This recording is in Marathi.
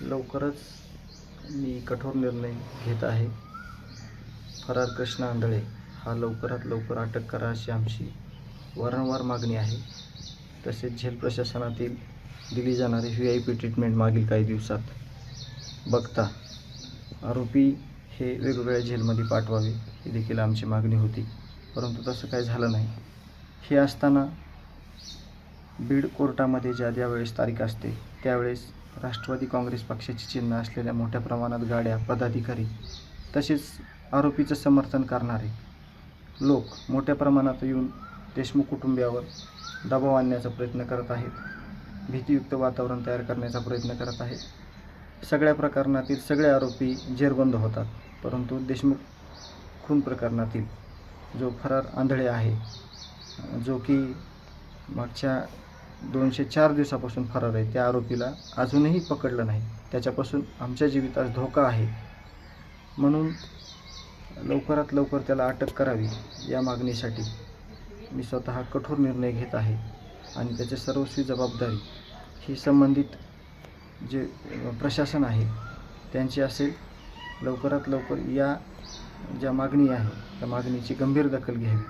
लवकरच मी कठोर निर्णय घेत आहे. फरार कृष्ण आंधळे हा लवकरात लवकर अटक करा अशी आमची वारंवार मागणी आहे. तसेच झेल प्रशासनातील दिली जाणारी व्ही आय पी ट्रीटमेंट मागील काही दिवसात बघता आरोपी हे वेगवेगळ्या झेलमध्ये पाठवावे ही देखील आमची मागणी होती. परंतु तसं काही झालं नाही. हे असताना बीड कोर्टामध्ये ज्या ज्या वेळेस तारीख असते त्यावेळेस राष्ट्रवादी काँग्रेस पक्षाची चिन्ह असलेल्या मोठ्या प्रमाणात गाड्या पदाधिकारी तसेच आरोपीचं समर्थन करणारे लोक मोठ्या प्रमाणात येऊन देशमुख कुटुंबियावर दबाव आणण्याचा प्रयत्न करत आहेत. भीतीयुक्त वातावरण तयार करण्याचा प्रयत्न करत आहेत. सगळ्या प्रकरणातील सगळे आरोपी जेरबंद होतात परंतु देशमुख खून प्रकरणातील जो फरार आंधळे आहे जो की मागच्या दोनशे चार दिवसापासून फरार आहे. त्या आरोपीला अजूनही पकडलं नाही. त्याच्यापासून आमच्या जीवितास धोका आहे. म्हणून लवकरात लवकर त्याला अटक करावी या मागणीसाठी मी स्वतः कठोर निर्णय घेत आहे आणि त्याची सर्वस्वी जबाबदारी ही संबंधित जे प्रशासन आहे त्यांची असेल. लवकरात लवकर या ज्या मागणी आहे त्या मागणीची गंभीर दखल घ्यावी.